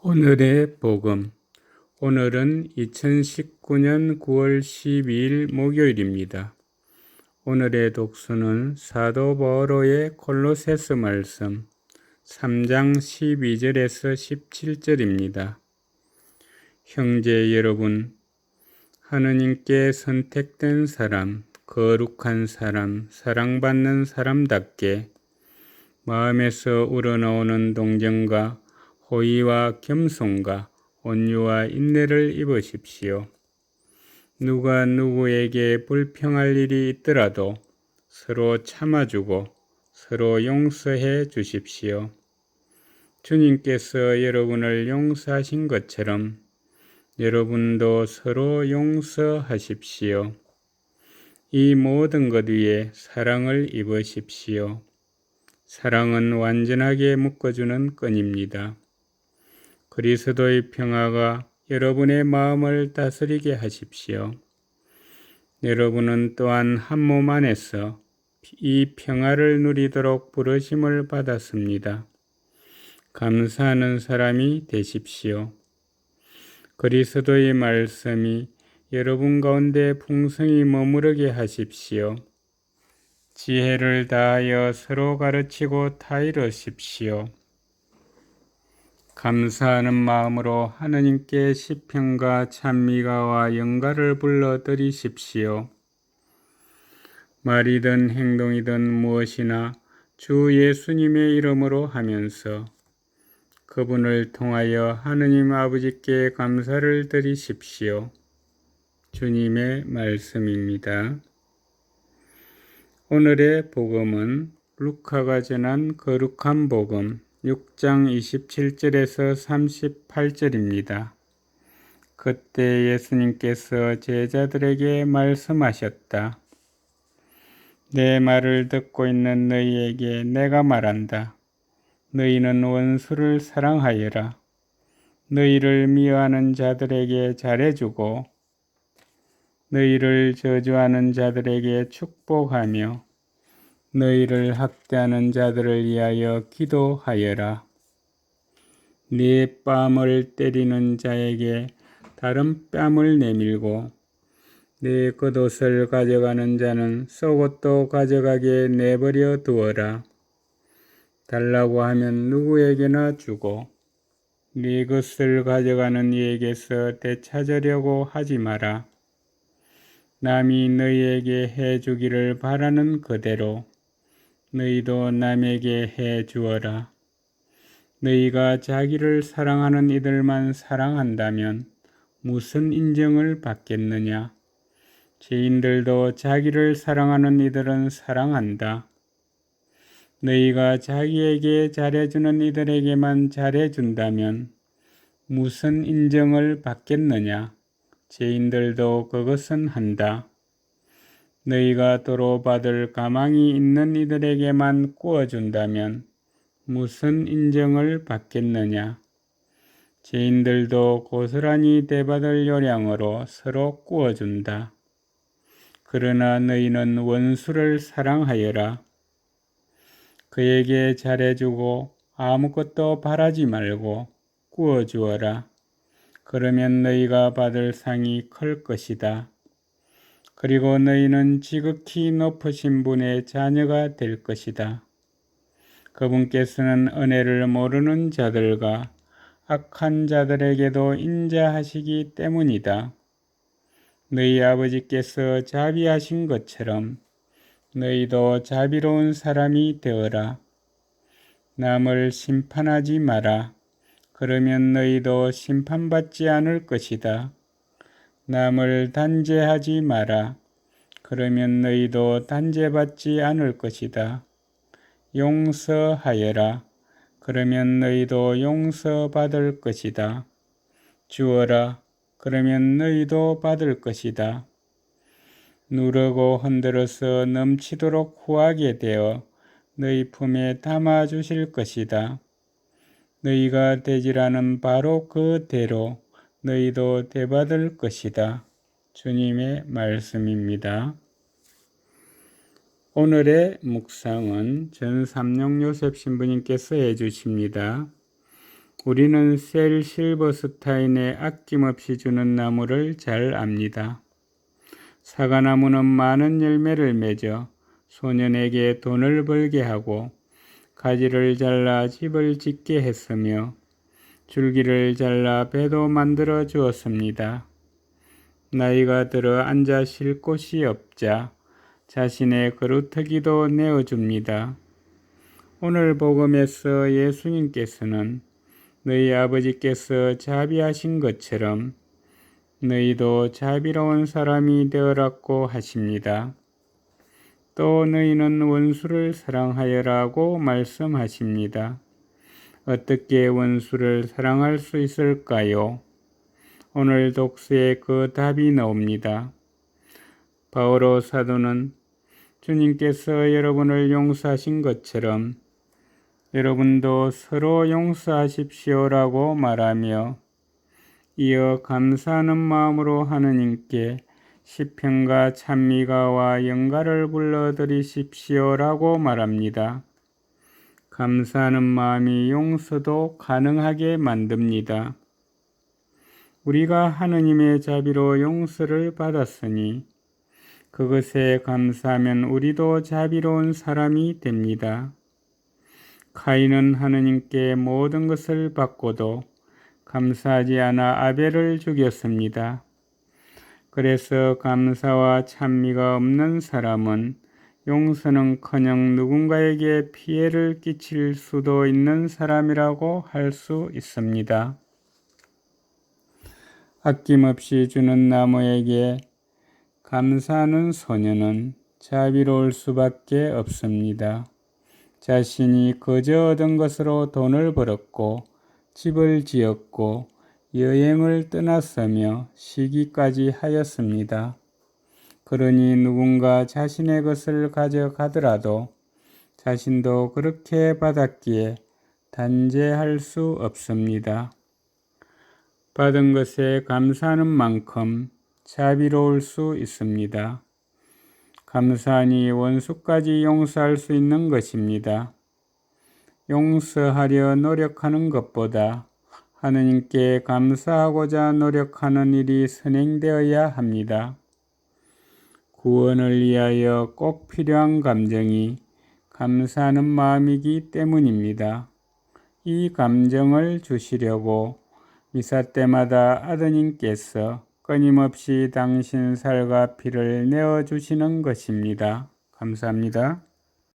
오늘의 복음. 오늘은 2019년 9월 12일 목요일입니다. 오늘의 독수는 사도 바오로의 콜로세스 말씀 3장 12절에서 17절입니다. 형제 여러분, 하느님께 선택된 사람, 거룩한 사람, 사랑받는 사람답게 마음에서 우러나오는 동정과 호의와 겸손과 온유와 인내를 입으십시오. 누가 누구에게 불평할 일이 있더라도 서로 참아주고 서로 용서해 주십시오. 주님께서 여러분을 용서하신 것처럼 여러분도 서로 용서하십시오. 이 모든 것 위에 사랑을 입으십시오. 사랑은 완전하게 묶어주는 끈입니다. 그리스도의 평화가 여러분의 마음을 다스리게 하십시오. 여러분은 또한 한 몸 안에서 이 평화를 누리도록 부르심을 받았습니다. 감사하는 사람이 되십시오. 그리스도의 말씀이 여러분 가운데 풍성히 머무르게 하십시오. 지혜를 다하여 서로 가르치고 타이르십시오. 감사하는 마음으로 하느님께 시평과 찬미가와 영가를 불러 드리십시오. 말이든 행동이든 무엇이나 주 예수님의 이름으로 하면서 그분을 통하여 하느님 아버지께 감사를 드리십시오. 주님의 말씀입니다. 오늘의 복음은 루카가 전한 거룩한 복음 6장 27절에서 38절입니다. 그때 예수님께서 제자들에게 말씀하셨다. 내 말을 듣고 있는 너희에게 내가 말한다. 너희는 원수를 사랑하여라. 너희를 미워하는 자들에게 잘해주고 너희를 저주하는 자들에게 축복하며 너희를 학대하는 자들을 위하여 기도하여라. 네 뺨을 때리는 자에게 다른 뺨을 내밀고 네 겉옷을 가져가는 자는 속옷도 가져가게 내버려 두어라. 달라고 하면 누구에게나 주고 네 것을 가져가는 이에게서 되찾으려고 하지 마라. 남이 너희에게 해주기를 바라는 그대로 너희도 남에게 해 주어라. 너희가 자기를 사랑하는 이들만 사랑한다면 무슨 인정을 받겠느냐? 죄인들도 자기를 사랑하는 이들은 사랑한다. 너희가 자기에게 잘해주는 이들에게만 잘해준다면 무슨 인정을 받겠느냐? 죄인들도 그것은 한다. 너희가 도로 받을 가망이 있는 이들에게만 구워준다면 무슨 인정을 받겠느냐? 죄인들도 고스란히 대받을 요량으로 서로 구워준다. 그러나 너희는 원수를 사랑하여라. 그에게 잘해주고 아무것도 바라지 말고 구워주어라. 그러면 너희가 받을 상이 클 것이다. 그리고 너희는 지극히 높으신 분의 자녀가 될 것이다. 그분께서는 은혜를 모르는 자들과 악한 자들에게도 인자하시기 때문이다. 너희 아버지께서 자비하신 것처럼 너희도 자비로운 사람이 되어라. 남을 심판하지 마라. 그러면 너희도 심판받지 않을 것이다. 남을 단죄하지 마라. 그러면 너희도 단죄받지 않을 것이다. 용서하여라. 그러면 너희도 용서받을 것이다. 주어라. 그러면 너희도 받을 것이다. 누르고 흔들어서 넘치도록 후하게 되어 너희 품에 담아 주실 것이다. 너희가 되지라는 바로 그 대로 너희도 대받을 것이다. 주님의 말씀입니다. 오늘의 묵상은 전 삼룡 요셉 신부님께서 해주십니다. 우리는 셀 실버스타인의 아낌없이 주는 나무를 잘 압니다. 사과나무는 많은 열매를 맺어 소년에게 돈을 벌게 하고 가지를 잘라 집을 짓게 했으며 줄기를 잘라 배도 만들어 주었습니다. 나이가 들어 앉아 쉴 곳이 없자 자신의 그루터기도 내어줍니다. 오늘 복음에서 예수님께서는 너희 아버지께서 자비하신 것처럼 너희도 자비로운 사람이 되어라고 하십니다. 또 너희는 원수를 사랑하여라고 말씀하십니다. 어떻게 원수를 사랑할 수 있을까요? 오늘 독서에 그 답이 나옵니다. 바오로 사도는 주님께서 여러분을 용서하신 것처럼 여러분도 서로 용서하십시오라고 말하며 이어 감사하는 마음으로 하느님께 시편과 찬미가와 영가를 불러드리십시오라고 말합니다. 감사하는 마음이 용서도 가능하게 만듭니다. 우리가 하느님의 자비로 용서를 받았으니 그것에 감사하면 우리도 자비로운 사람이 됩니다. 카인은 하느님께 모든 것을 받고도 감사하지 않아 아벨을 죽였습니다. 그래서 감사와 찬미가 없는 사람은 용서는커녕 누군가에게 피해를 끼칠 수도 있는 사람이라고 할 수 있습니다. 아낌없이 주는 나무에게 감사하는 소녀는 자비로울 수밖에 없습니다. 자신이 거저 얻은 것으로 돈을 벌었고 집을 지었고 여행을 떠났으며 시기까지 하였습니다. 그러니 누군가 자신의 것을 가져가더라도 자신도 그렇게 받았기에 단죄할 수 없습니다. 받은 것에 감사하는 만큼 자비로울 수 있습니다. 감사하니 원수까지 용서할 수 있는 것입니다. 용서하려 노력하는 것보다 하느님께 감사하고자 노력하는 일이 선행되어야 합니다. 구원을 위하여 꼭 필요한 감정이 감사하는 마음이기 때문입니다. 이 감정을 주시려고 미사 때마다 아드님께서 끊임없이 당신 살과 피를 내어 주시는 것입니다. 감사합니다.